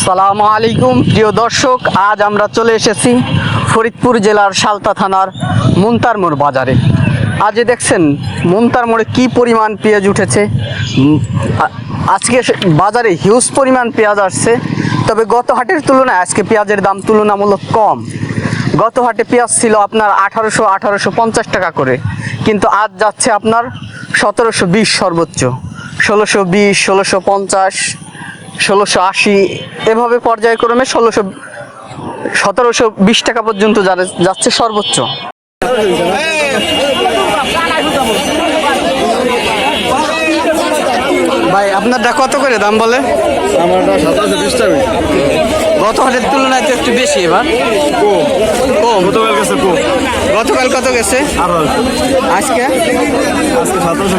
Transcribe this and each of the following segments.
সালামু আলাইকুম, প্রিয় দর্শক, আজ আমরা চলে এসেছি ফরিদপুর জেলার সালতা থানার মুন্তার মোড় বাজারে। আজ দেখছেন মুন্তার মোড়ে কী পরিমাণ পেঁয়াজ উঠেছে? আজকে বাজারে হিউজ পরিমাণ পেঁয়াজ আসছে, তবে গত হাটের তুলনায় আজকে পেঁয়াজের দাম তুলনামূলক কম। গত হাটে পেঁয়াজ ছিল আপনার আঠারোশো আঠারোশো পঞ্চাশ টাকা করে, কিন্তু আজ যাচ্ছে আপনার সতেরোশো বিশ সর্বোচ্চ। ষোলোশো বিশ, ষোলোশো পঞ্চাশ ষোলোশো আশি এভাবে পর্যায়ক্রমে ষোলোশো সতেরোশো বিশ টাকা পর্যন্ত যাচ্ছে সর্বোচ্চ। ভাই আপনার আপনারটা কত করে দাম বলে? গত হাটের তুলনায় তো একটু বেশি এবার। কম। গতকাল গেছে গতকাল কত গেছে? আরও আজকে? আজকে সাতাশো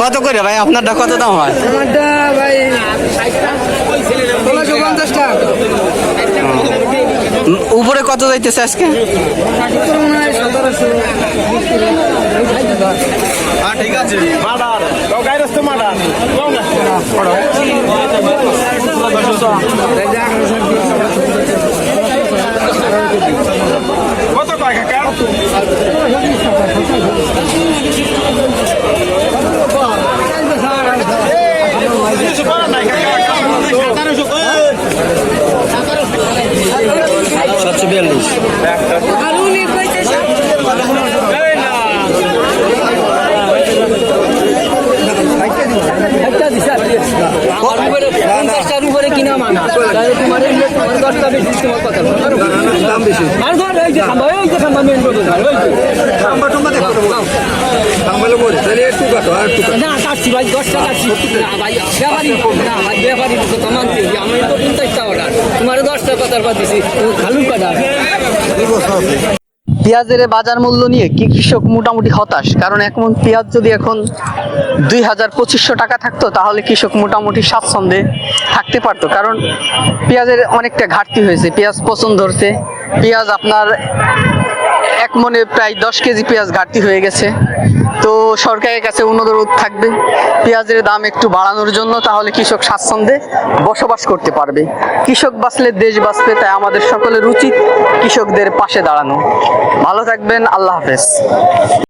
কত করে ভাই? আপনারটা কত দাম হয়? আমারটা ভাই ষোলোশো পঞ্চাশ টাকা। উপরে কত যাইতেছে আজকে? হয় সতেরোশো ঠিক আছে। মার্ডার গাড়ি মার্ডার কত কয় কাকা পঞ্চাশটার উপরে কিনা মানা। তাহলে তোমার তোমার দশটা বেশি তোমার কথা দাম বেশি। আর ধর এই যে খাম্বা এই যে খাম্বা মেন রোড ধর ওই যে। না কাটছি ভাই দশটা কাটছি না ভাই ব্যাপারি না ভাই ব্যাপারি কথা মানতে আমি তো পঞ্চাশটা অর্ডার তোমার দশটা কথার পাচ্ছি খালুর কথা। পেঁয়াজের বাজার মূল্য নিয়ে কি কৃষক মোটামুটি হতাশ? কারণ এখন পেঁয়াজ যদি এখন দুই হাজার পঁচিশশো টাকা থাকতো, তাহলে কৃষক মোটামুটি স্বাচ্ছন্দ্যে থাকতে পারতো। কারণ পেঁয়াজের অনেকটা ঘাটতি হয়েছে, পেঁয়াজ পছন্দ ধরছে পেঁয়াজ আপনার মনে প্রায় দশ কেজি পেঁয়াজ ঘাটতি হয়ে গেছে। তো সরকারের কাছে অনুরোধ থাকবে, পেঁয়াজের দাম একটু বাড়ানোর জন্য তাহলে কৃষক স্বাচ্ছন্দ্যে বসবাস করতে পারবে। কৃষক বাঁচলে দেশ বাঁচবে, তাই আমাদের সকলের উচিত কৃষকদের পাশে দাঁড়ানো। ভালো থাকবেন, আল্লাহ হাফেজ।